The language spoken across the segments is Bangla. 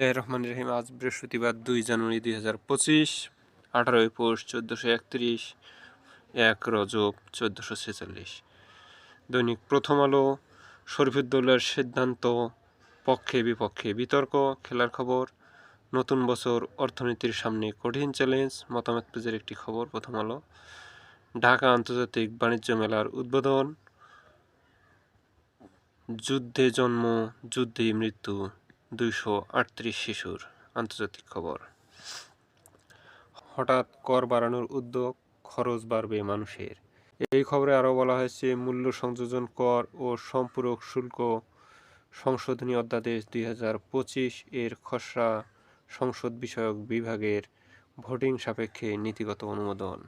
রহমান রহিম। আজ বৃহস্পতিবার দুই জানুয়ারি দুই হাজার পঁচিশ, আঠারোই পৌষ চোদ্দোশো একত্রিশ, এক রজব চোদ্দোশো ছেচল্লিশ। দৈনিক প্রথম আলো, শরীফুদ্দৌলার সিদ্ধান্ত, পক্ষে বিপক্ষে বিতর্ক, খেলার খবর, নতুন বছর অর্থনীতির সামনে কঠিন চ্যালেঞ্জ, মতামত পেজের একটি খবর, প্রথম আলো। ঢাকা আন্তর্জাতিক বাণিজ্য মেলার উদ্বোধন, যুদ্ধে জন্ম, যুদ্ধেই মৃত্যু। দুইশো আটত্রিশ শিশুর আন্তর্জাতিক খবর। হঠাৎ কর বাড়ানোর উদ্যোগ খরচ বাড়বে মানুষের। এই খবরে আরও বলা হয়েছে, মূল্য সংযোজন কর ও সম্পূরক শুল্ক সংশোধনী অধ্যাদেশ দুই হাজার পঁচিশ এর খসড়া সংসদ বিষয়ক বিভাগের ভোটিং সাপেক্ষে নীতিগত অনুমোদন।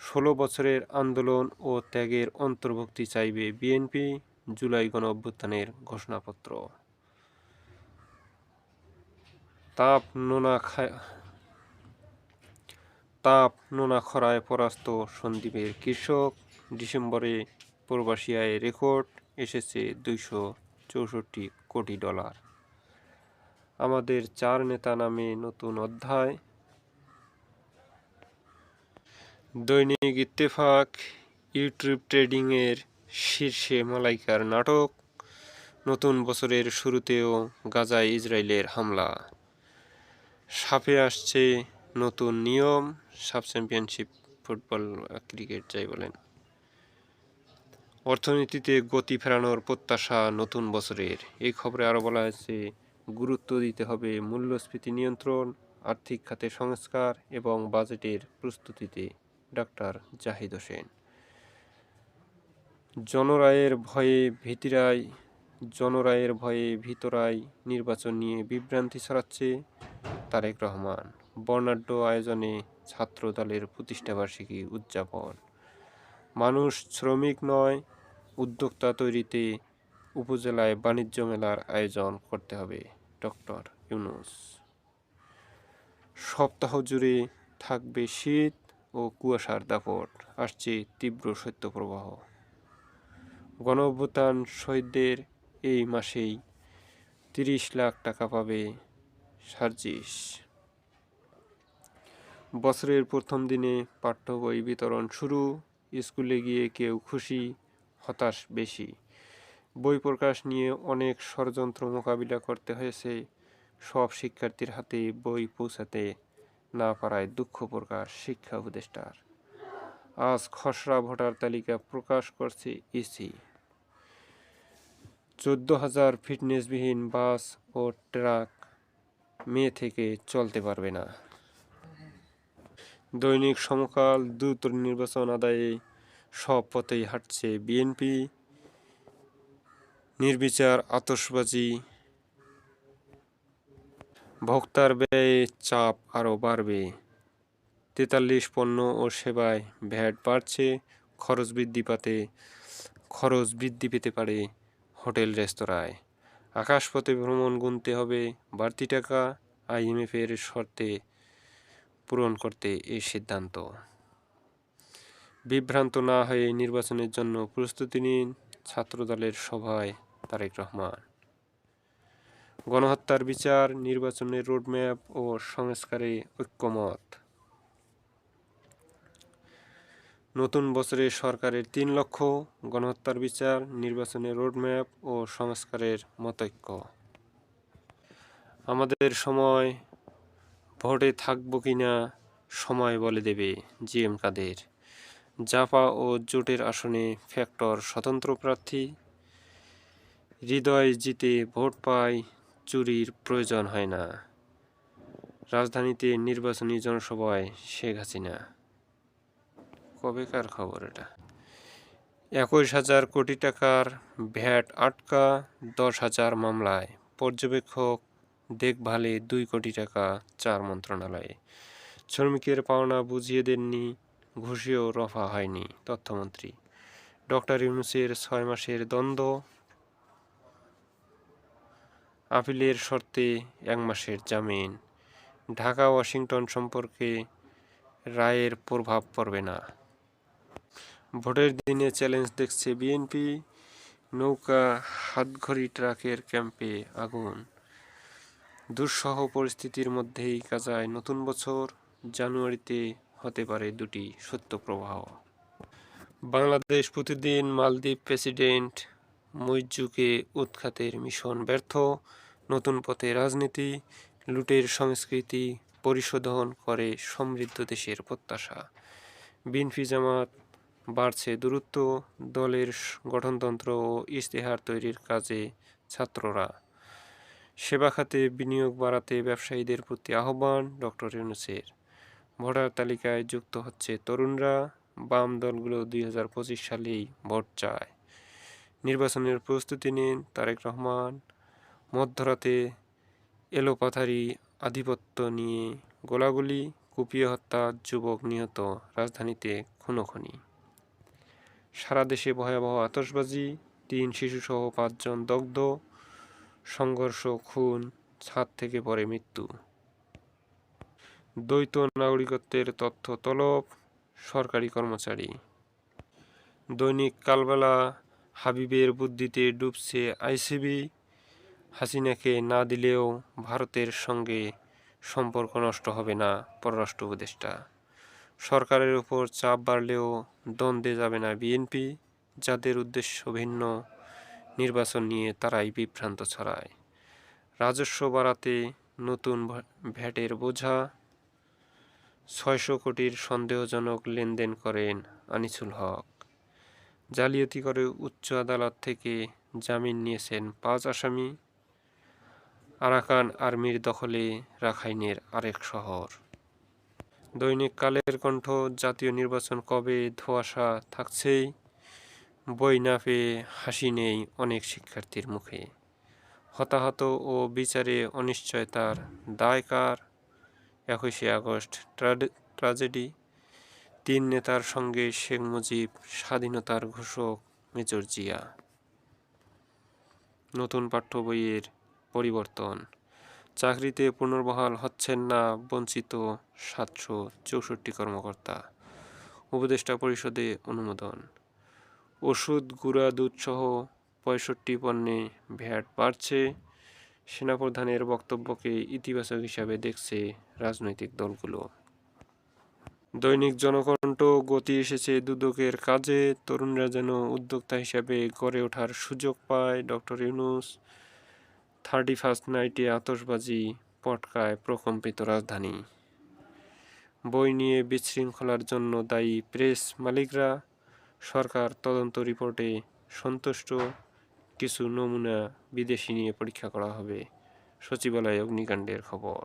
ষোলো বছরের আন্দোলন ও ত্যাগের অন্তর্ভুক্তি চাইবে বিএনপি, জুলাই গণ অভ্যুত্থানের ঘোষণাপত্র। তাপ নোনা খায়, তাপ নোনা খরায় পরাস্ত সন্দ্বীপের কৃষক। ডিসেম্বরে প্রবাসী রেকর্ড এসেছে দুইশো চৌষট্টি কোটি ডলার। আমাদের চার নেতা নামে নতুন অধ্যায়। দৈনিক ইত্তেফাক, ইউটিউব ট্রেডিংয়ের শীর্ষে মালাইকার নাটক। নতুন বছরের শুরুতেও গাজায় ইসরায়েলের হামলা। সাপে আসছে নতুন নিয়ম, সাব চ্যাম্পিয়নশিপ ফুটবল ক্রিকেট যাই বলেন। অর্থনীতিতে গতি ফেরানোর প্রত্যাশা নতুন বছরের। এই খবরে আরও বলা হয়েছে, গুরুত্ব দিতে হবে মূল্যস্ফীতি নিয়ন্ত্রণ, আর্থিক খাতে সংস্কার এবং বাজেটের প্রস্তুতিতে ডাক্তার জাহিদ হোসেন। জনরায়ের ভয়ে ভীতিরায় জনরায়ের ভয়ে ভিতরায় নির্বাচন নিয়ে বিভ্রান্তি ছড়াচ্ছে তারেক রহমান। বর্ণাঢ্য আয়োজনে ছাত্র দলের প্রতিষ্ঠাবার্ষিকী উদযাপন। মানুষ শ্রমিক নয়, উদ্যোক্তা তৈরিতে উপজেলায় বাণিজ্য মেলার আয়োজন করতে হবে। ডক্টর ইউনুস। সপ্তাহ জুড়ে থাকবে শীত ও কুয়াশার দাপট, আসছে তীব্র শৈত্যপ্রবাহ। গণ অভ্যুত্থান শহীদদের এই মাসেই তিরিশ লাখ টাকা পাবে সার্জিস। বছরের প্রথম দিনে পাঠ্য বই বিতরণ শুরু, স্কুলে গিয়ে কেউ খুশি, হতাশ বেশি। বই প্রকাশ নিয়ে অনেক ষড়যন্ত্র মোকাবিলা করতে হয়েছে। সব শিক্ষার্থীর হাতে বই পৌঁছাতে না পারায় দুঃখ প্রকাশ শিক্ষা উপদেষ্টার। আজ খসড়া ভোটার তালিকা প্রকাশ করছে ইসি। চোদ্দ হাজার ফিটনেসবিহীন বাস ও ট্রাক মে থেকে চলতে পারবে না। দৈনিক সমকাল দ্রুত নির্বাচন আদায়ে সব পথেই হাঁটছে বিএনপি। নির্বিচার আতসবাজি ভোক্তার ব্যয়ে চাপ আরও বাড়বে। তেতাল্লিশ পণ্য ও সেবায় ভ্যাট বাড়ছে, খরচ বৃদ্ধি পাতে, খরচ বৃদ্ধি পেতে পারে হোটেল রেস্তোরাঁয়। আকাশপথে ভ্রমণ গুনতে হবে, বাড়তি টাকা আইএমএফের শর্তে পূরণ করতে এই সিদ্ধান্ত। বিভ্রান্ত না হয়ে নির্বাচনের জন্য প্রস্তুতি নিন, ছাত্রদলের সভায় তারেক রহমান। গণহত্যার বিচার, নির্বাচনের রোডম্যাপ ও সংস্কারে ঐক্যমত। নতুন বছরে সরকারের তিন লক্ষ গণহত্যার বিচার, নির্বাচনের রোডম্যাপ ও সংস্কারের মতৈক্য। আমাদের সময় ভোটে থাকব কি না সময় বলে দেবে জি এম কাদের। জাপা ও জোটের আসনে ফ্যাক্টর স্বতন্ত্র প্রার্থী। হৃদয় জিতে ভোট পায়, চুরির প্রয়োজন হয় না। রাজধানীতে নির্বাচনী জনসভায় শেখ হাসিনা। কবেকার খবর এটা? একুশ হাজার কোটি টাকার ভ্যাট আটকা, দশ হাজার মামলায়। পর্যবেক্ষক দেখভালে দুই কোটি টাকা চার মন্ত্রণালয়ে। শ্রমিকের পাওনা বুঝিয়ে দেননি, ঘুষিও রফা হয়নি, তথ্যমন্ত্রী। ডক্টর ইউনুসের ছয় মাসের দ্বন্দ্ব। আপিলের শর্তে এক মাসের জামিন। ঢাকা ওয়াশিংটন সম্পর্কে রায়ের প্রভাব পড়বে না। ভোটের দিনে চ্যালেঞ্জ দেখছে বিএনপি, নৌকা, হাতঘড়ি ট্রাকের ক্যাম্পে আগুন। দুঃসহ পরিস্থিতির মধ্যেই কাজায় নতুন বছর, জানুয়ারিতে হতে পারে দুটি সত্য প্রবাহ। বাংলাদেশ প্রতিদিন মালদ্বীপ প্রেসিডেন্ট মুইজ্জুকে উৎখাতের মিশন ব্যর্থ, নতুন পথে রাজনীতি, লুটের সংস্কৃতি পরিশোধন করে সমৃদ্ধ দেশের প্রত্যাশা। বিনফি জামাত বাড়ছে। দূরত্ব দলের গঠনতন্ত্র ও ইশতেহার তৈরির কাজে ছাত্ররা সেবা খাতে বিনিয়োগ বাড়াতে ব্যবসায়ীদের প্রতি আহ্বান ডক্টর ইউনুসের। ভোটার তালিকায় যুক্ত হচ্ছে তরুণরা। বাম দলগুলো দুই হাজার পঁচিশ সালেই ভোট চায়। নির্বাচনের প্রস্তুতি নিন তারেক রহমান। মধ্যরাতে এলোপাথারি আধিপত্য নিয়ে গোলাগুলি, কুপিয়ে হত্যা যুবক নিহত রাজধানীতে খুনোখনি। সারা দেশে ভয়াবহ আতশবাজি, তিন শিশুসহ পাঁচজন দগ্ধ, সংঘর্ষ, খুন, ছাদ থেকে পড়ে মৃত্যু। দ্বৈত নাগরিকত্বের তথ্য তলব, সরকারি কর্মচারী। দৈনিক কালবেলা হাবিবের বুদ্ধিতে ডুবছে আইসিবি। হাসিনাকে না দিলেও ভারতের সঙ্গে সম্পর্ক নষ্ট হবে না পররাষ্ট্র উপদেষ্টা। সরকারের উপর চাপ বাড়লেও দ্বন্দ্বে যাবে না বিএনপি, যাদের উদ্দেশ্য ভিন্ন। নির্বাচন নিয়ে তারাই বিভ্রান্ত ছড়ায়। রাজস্ব বাড়াতে নতুন ভ্যাটের বোঝা। ছয়শো কোটির সন্দেহজনক লেনদেন করেন আনিসুল হক। জালিয়াতি করে উচ্চ আদালত থেকে জামিন নিয়েছেন পাঁচ আসামি। আরাকান আর্মির দখলে রাখাইনের আরেক শহর। দৈনিক কালের কণ্ঠ জাতীয় নির্বাচন কবে ধোয়াশা থাকছেই? বই না পেয়ে হাসি নেই অনেক শিক্ষার্থীর মুখে। হতাহত ও বিচারে অনিশ্চয়তার দায় কার? একুশে আগস্ট ট্রাজেডি। তিন নেতার সঙ্গে শেখ মুজিব স্বাধীনতার ঘোষক মেজর জিয়া। নতুন পাঠ্য বইয়ের পরিবর্তন। চাকরিতে পুনর্বহাল হচ্ছেন না বঞ্চিত সাতশো চৌষট্টি কর্মকর্তা। উপদেষ্টা পরিষদে অনুমোদন। ওষুধ, গুঁড়া, দুধসহ পঁয়ষট্টি পণ্যে ভ্যাট বাড়ছে। সেনাপ্রধানের বক্তব্যকে ইতিবাচক হিসাবে দেখছে রাজনৈতিক দলগুলো। দৈনিক জনকণ্ঠ, গতি এসেছে দুদকের কাজে। তরুণরা যেন উদ্যোক্তা হিসাবে গড়ে ওঠার সুযোগ পায় ডক্টর ইউনুস। থার্টি ফার্স্ট নাইটে আতসবাজি পটকায় প্রকম্পিত রাজধানী। বই নিয়ে বিশৃঙ্খলার জন্য দায়ী প্রেস মালিকরা সরকার তদন্ত রিপোর্টে সন্তুষ্ট। কিছু নমুনা বিদেশি নিয়ে পরীক্ষা করা হবে। সচিবালয় অগ্নিকাণ্ডের খবর।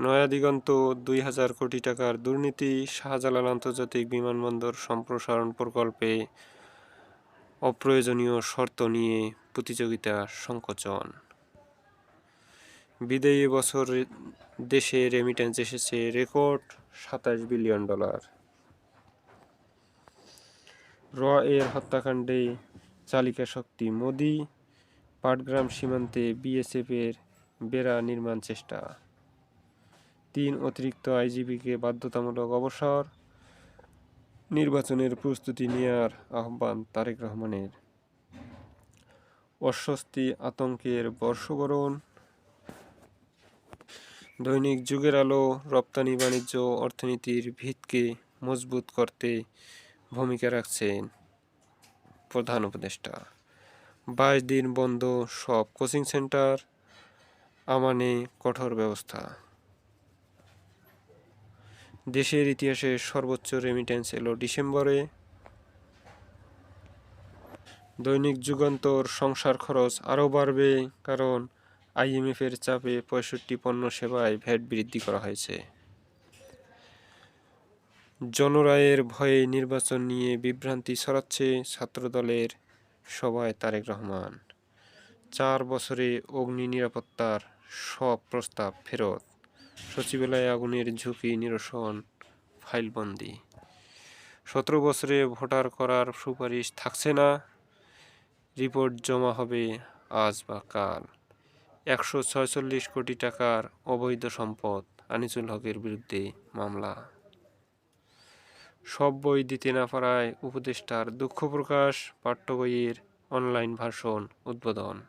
নয়া দিগন্ত দুই হাজার কোটি টাকার দুর্নীতি, শাহজালাল আন্তর্জাতিক বিমানবন্দর সম্প্রসারণ প্রকল্পে অপ্রয়োজনীয় শর্ত নিয়ে প্রতিযোগিতা সংকোচন। বিদায়ী বছর দেশে রেমিটেন্স এসেছে রেকর্ড সাতাশ বিলিয়ন ডলার। র এর হত্যাকাণ্ডে চালিকা শক্তি মোদি, পাটগ্রাম সীমান্তে বিএসএফের বেড়া নির্মাণ চেষ্টা। তিন অতিরিক্ত আইজিপিকে বাধ্যতামূলক অবসর নির্বাচনের প্রস্তুতি নেওয়ার আহ্বান তারেক রহমানের। অস্বস্তি আতঙ্কের বর্ষবরণ। দৈনিক যুগের আলো, রপ্তানি বাণিজ্য, অর্থনীতির ভিতকে মজবুত করতে ভূমিকা রাখছেন প্রধান উপদেষ্টা। বাইশ দিন বন্ধ সব কোচিং সেন্টার, আমানে কঠোর ব্যবস্থা। দেশের ইতিহাসে সর্বোচ্চ রেমিটেন্স এলো ডিসেম্বরে। দৈনিক যুগান্তর সংসার খরচ আরও বাড়বে কারণ আইএমএফের চাপে পঁয়ষট্টি পণ্য সেবায় ভ্যাট বৃদ্ধি করা হয়েছে। জনরায়ের ভয়ে নির্বাচন নিয়ে বিভ্রান্তি ছড়াচ্ছে ছাত্রদলের সভায় তারেক রহমান। চার বছরে অগ্নি নিরাপত্তার সব প্রস্তাব ফেরত। সচিবালয়ে আগুনের ঝুঁকি নিরসন, ফাইলবন্দি। সতেরো বছরে ভোটার করার সুপারিশ থাকছে না। রিপোর্ট জমা হবে আজ বা কাল। একশো ছয়চল্লিশ কোটি টাকার অবৈধ সম্পদ আনিসুল হকের বিরুদ্ধে মামলা। সব বই দিতে না পারায় উপদেষ্টার দুঃখ প্রকাশ পাঠ্য বইয়ের অনলাইন ভার্সন উদ্বোধন।